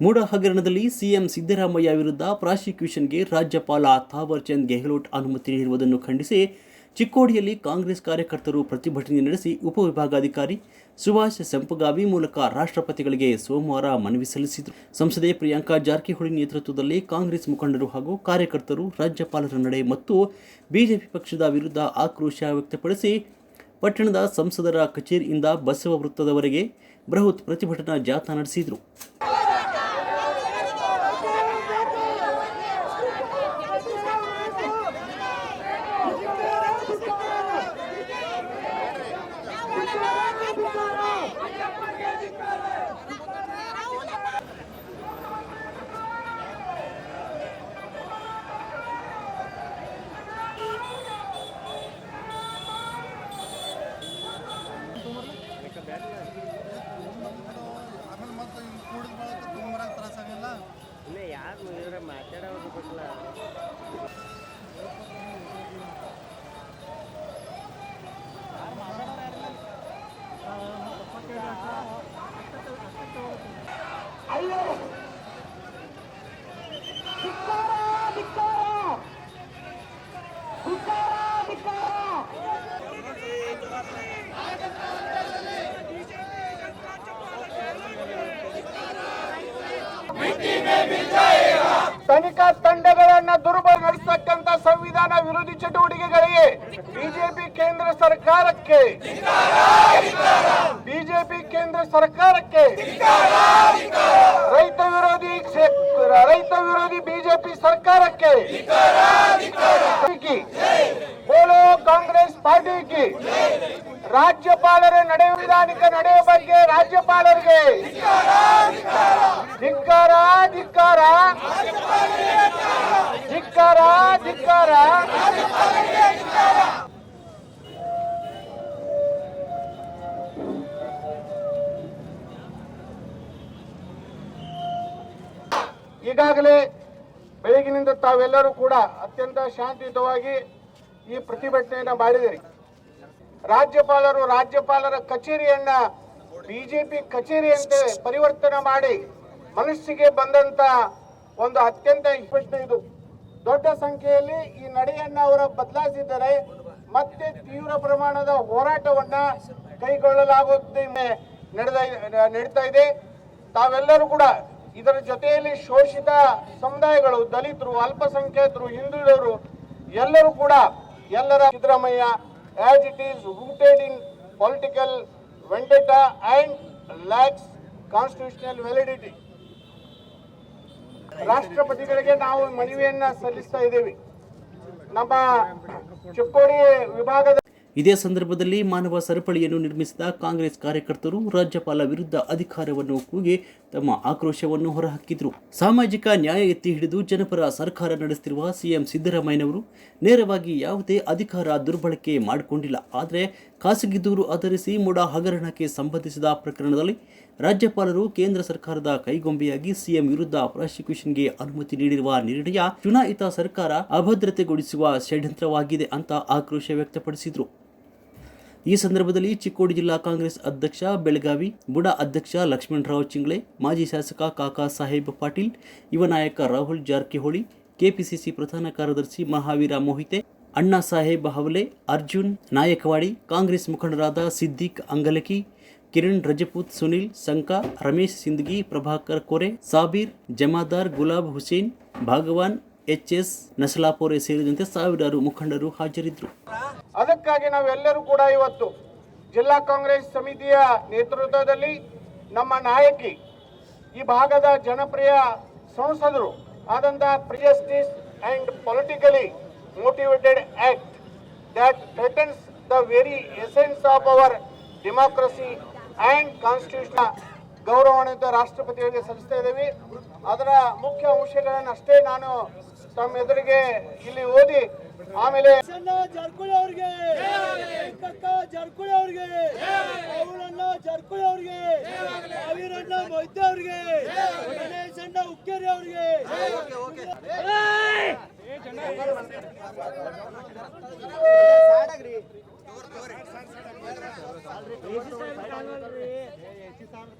ಮೂಡ ಹಗರಣದಲ್ಲಿ ಸಿಎಂ ಸಿದ್ದರಾಮಯ್ಯ ವಿರುದ್ಧ ಪ್ರಾಸಿಕ್ಯೂಷನ್ಗೆ ರಾಜ್ಯಪಾಲ ಥಾವರ್ಚಂದ್ ಗೆಹ್ಲೋಟ್ ಅನುಮತಿ ನೀಡಿರುವುದನ್ನು ಖಂಡಿಸಿ ಚಿಕ್ಕೋಡಿಯಲ್ಲಿ ಕಾಂಗ್ರೆಸ್ ಕಾರ್ಯಕರ್ತರು ಪ್ರತಿಭಟನೆ ನಡೆಸಿ ಉಪವಿಭಾಗಾಧಿಕಾರಿ ಸುಭಾಷ್ ಸಂಪಗಾವಿ ಮೂಲಕ ರಾಷ್ಟ್ರಪತಿಗಳಿಗೆ ಸೋಮವಾರ ಮನವಿ ಸಲ್ಲಿಸಿದರು. ಸಂಸದೆ ಪ್ರಿಯಾಂಕಾ ಜಾರಕಿಹೊಳಿ ನೇತೃತ್ವದಲ್ಲಿ ಕಾಂಗ್ರೆಸ್ ಮುಖಂಡರು ಹಾಗೂ ಕಾರ್ಯಕರ್ತರು ರಾಜ್ಯಪಾಲರ ನಡೆ ಮತ್ತು ಬಿಜೆಪಿ ಪಕ್ಷದ ವಿರುದ್ಧ ಆಕ್ರೋಶ ವ್ಯಕ್ತಪಡಿಸಿ, ಪಟ್ಟಣದ ಸಂಸದರ ಕಚೇರಿಯಿಂದ ಬಸವ ವೃತ್ತದವರೆಗೆ ಬೃಹತ್ ಪ್ರತಿಭಟನಾ ಜಾಥಾ ನಡೆಸಿದರು. ಮತ್ತೆ ಇಲ್ಲಿ ಕೂಡಿದ ಬಳಕ ತ್ರಾಸ ಇನ್ನು ಯಾರು ಇವ್ರ ಮಾತಾಡೋದು ಗೊತ್ತಿಲ್ಲ. ತನಿಖಾ ತಂಡಗಳನ್ನ ದುರ್ಬಲ ನಡೆಸತಕ್ಕಂತ ಸಂವಿಧಾನ ವಿರೋಧಿ ಚಟುವಟಿಕೆಗಳಿಗೆ ಬಿಜೆಪಿ ಕೇಂದ್ರ ಸರ್ಕಾರಕ್ಕೆ ಬಿಜೆಪಿ ಕೇಂದ್ರ ಸರ್ಕಾರಕ್ಕೆ ರೈತ ವಿರೋಧಿ ರೈತ ವಿರೋಧಿ ಬಿಜೆಪಿ ಸರ್ಕಾರಕ್ಕೆ ಬೋಲೋ ಕಾಂಗ್ರೆಸ್ ಪಾರ್ಟಿ ಕಿ. ರಾಜ್ಯಪಾಲರ ನಡೆಯು ವಿಧಾನಿಕ ನಡೆಯ ಬಗ್ಗೆ ರಾಜ್ಯಪಾಲರಿಗೆ ಧಿಕ್ಕಾರ ಧಿಕ್ಕಾರ. ಧಿಕ್ಕಾರ ಧಿಕ್ಕಾರ. ಈಗಾಗಲೇ ಬೆಳಗಿನಿಂದ ತಾವೆಲ್ಲರೂ ಕೂಡ ಅತ್ಯಂತ ಶಾಂತಿಯುತವಾಗಿ ಈ ಪ್ರತಿಭಟನೆಯನ್ನು ಮಾಡಿದಿರಿ ರಾಜ್ಯಪಾಲರು ರಾಜ್ಯಪಾಲರ ಕಚೇರಿಯನ್ನ ಬಿಜೆಪಿ ಕಚೇರಿಯಂತೆ ಪರಿವರ್ತನೆ ಮಾಡಿ ಮನಸ್ಸಿಗೆ ಬಂದಂತ ಒಂದು ಅತ್ಯಂತ ಪ್ರಶ್ನೆ ಇದು. ದೊಡ್ಡ ಸಂಖ್ಯೆಯಲ್ಲಿ ಈ ನಡೆಯನ್ನ ಅವರು ಬದಲಾಯಿಸಿದ್ದಾರೆ. ಮತ್ತೆ ತೀವ್ರ ಪ್ರಮಾಣದ ಹೋರಾಟವನ್ನ ಕೈಗೊಳ್ಳಲಾಗುತ್ತೆ ನಡೆದ ನಡೀತಾ ಇದೆ. ತಾವೆಲ್ಲರೂ ಕೂಡ ಇದರ ಜೊತೆಯಲ್ಲಿ ಶೋಷಿತ ಸಮುದಾಯಗಳು, ದಲಿತರು, ಅಲ್ಪಸಂಖ್ಯಾತರು, ಹಿಂದುಳಿದವರು ಎಲ್ಲರೂ ಕೂಡ ಎಲ್ಲರ Siddaramaiah as it is rooted in political vendetta and lacks constitutional validity. ರಾಷ್ಟ್ರಪತಿಗಳಿಗೆ ನಾವು ಮನವಿಯನ್ನ ಸಲ್ಲಿಸ್ತಾ ಇದ್ದೀವಿ ನಮ್ಮ ಚಿಕ್ಕೋಡಿ ವಿಭಾಗದ ಇದೇ ಸಂದರ್ಭದಲ್ಲಿ ಮಾನವ ಸರಪಳಿಯನ್ನು ನಿರ್ಮಿಸಿದ ಕಾಂಗ್ರೆಸ್ ಕಾರ್ಯಕರ್ತರು ರಾಜ್ಯಪಾಲ ವಿರುದ್ಧ ಅಧಿಕಾರವನ್ನು ಕೂಗಿ ತಮ್ಮ ಆಕ್ರೋಶವನ್ನು ಹೊರಹಾಕಿದ್ರು. ಸಾಮಾಜಿಕ ನ್ಯಾಯ ಎತ್ತಿ ಹಿಡಿದು ಜನಪರ ಸರ್ಕಾರ ನಡೆಸುತ್ತಿರುವ ಸಿಎಂ ಸಿದ್ದರಾಮಯ್ಯನವರು ನೇರವಾಗಿ ಯಾವುದೇ ಅಧಿಕಾರ ದುರ್ಬಳಕೆ ಮಾಡಿಕೊಂಡಿಲ್ಲ. ಆದರೆ ಖಾಸಗಿ ದೂರು ಆಧರಿಸಿ ಮೂಡ ಹಗರಣಕ್ಕೆ ಸಂಬಂಧಿಸಿದ ಪ್ರಕರಣದಲ್ಲಿ ರಾಜ್ಯಪಾಲರು ಕೇಂದ್ರ ಸರ್ಕಾರದ ಕೈಗೊಂಬೆಯಾಗಿ ಸಿಎಂ ವಿರುದ್ಧ ಪ್ರಾಸಿಕ್ಯೂಷನ್ಗೆ ಅನುಮತಿ ನೀಡಿರುವ ನಿರ್ಣಯ ಚುನಾಯಿತ ಸರ್ಕಾರ ಅಭದ್ರತೆಗೊಳಿಸುವ ಷಡ್ಯಂತ್ರವಾಗಿದೆ ಅಂತ ಆಕ್ರೋಶ ವ್ಯಕ್ತಪಡಿಸಿದರು. ಈ ಸಂದರ್ಭದಲ್ಲಿ ಚಿಕ್ಕೋಡಿ ಜಿಲ್ಲಾ ಕಾಂಗ್ರೆಸ್ ಅಧ್ಯಕ್ಷ, ಬೆಳಗಾವಿ ಬುಡ ಅಧ್ಯಕ್ಷ ಲಕ್ಷ್ಮಣರಾವ್ ಚಿಂಗ್ಳೆ, ಮಾಜಿ ಶಾಸಕ ಕಾಕಾ ಸಾಹೇಬ್ ಪಾಟೀಲ್, ಯುವ ನಾಯಕ ರಾಹುಲ್ ಜಾರಕಿಹೊಳಿ, ಕೆಪಿಸಿಸಿ ಪ್ರಧಾನ ಕಾರ್ಯದರ್ಶಿ ಮಹಾವೀರ ಮೋಹಿತೆ, ಅಣ್ಣಾ ಸಾಹೇಬ್ ಹವಲೆ, ಅರ್ಜುನ್ ನಾಯಕವಾಡಿ, ಕಾಂಗ್ರೆಸ್ ಮುಖಂಡರಾದ ಸಿದ್ದಿಕ್ ಅಂಗಲಕಿ, ಕಿರಣ್ ರಜಪೂತ್ ಸುನಿಲ್, ಸಂಕ, ರಮೇಶ್ ಸಿಂದಗಿ, ಪ್ರಭಾಕರ್ ಕೋರೆ, ಸಾಬೀರ್, ಜಮಾದಾರ್ ಗುಲಾಬ್ ಹುಸೇನ್, ಭಾಗವಾನ್, ಎಚ್ ಎಸ್ ನಸಲಾಪೋರೆ ಸೇರಿದಂತೆ ಸಾವಿರಾರು ಮುಖಂಡರು ಹಾಜರಿದ್ದರು. ಅದಕ್ಕಾಗಿ ನಾವೆಲ್ಲರೂ ಕೂಡ ಇವತ್ತು ಜಿಲ್ಲಾ ಕಾಂಗ್ರೆಸ್ ಸಮಿತಿಯ ನೇತೃತ್ವದಲ್ಲಿ ನಮ್ಮ ನಾಯಕಿ, ಈ ಭಾಗದ ಜನಪ್ರಿಯ ಸಂಸದರು ಆದಂತಹ prejudice and politically motivated act that threatens the very essence of our democracy and constitution ಗೌರವಾನ್ವಿತ ರಾಷ್ಟ್ರಪತಿಗಳಿಗೆ ಸಲ್ಲಿಸ್ತಾ ಇದ್ದೀವಿ. ಅದರ ಮುಖ್ಯ ಅಂಶಗಳನ್ನು ಅಷ್ಟೇ ನಾನು ತಮ್ಮ ಎದುರಿಗೆ ಇಲ್ಲಿ ಓದಿ ಆಮೇಲೆ ಜಾರಕಿಹೊಳಿ ಅವ್ರಿಗೆ. ಕಕ್ಕ ಜಾರಕಿಹೊಳಿ ಅವ್ರಿಗೆ. ಅವರನ್ನ ಜಾರಕಿಹೊಳಿ ಅವ್ರಿಗೆ. ಅವಿರಣ್ಣ ಮೊಯ್ತೆ ಅವ್ರಿಗೆ. ಗಣೇಶ್ ಅಣ್ಣ ಉಕ್ಕೇರಿ ಅವ್ರಿಗೆ.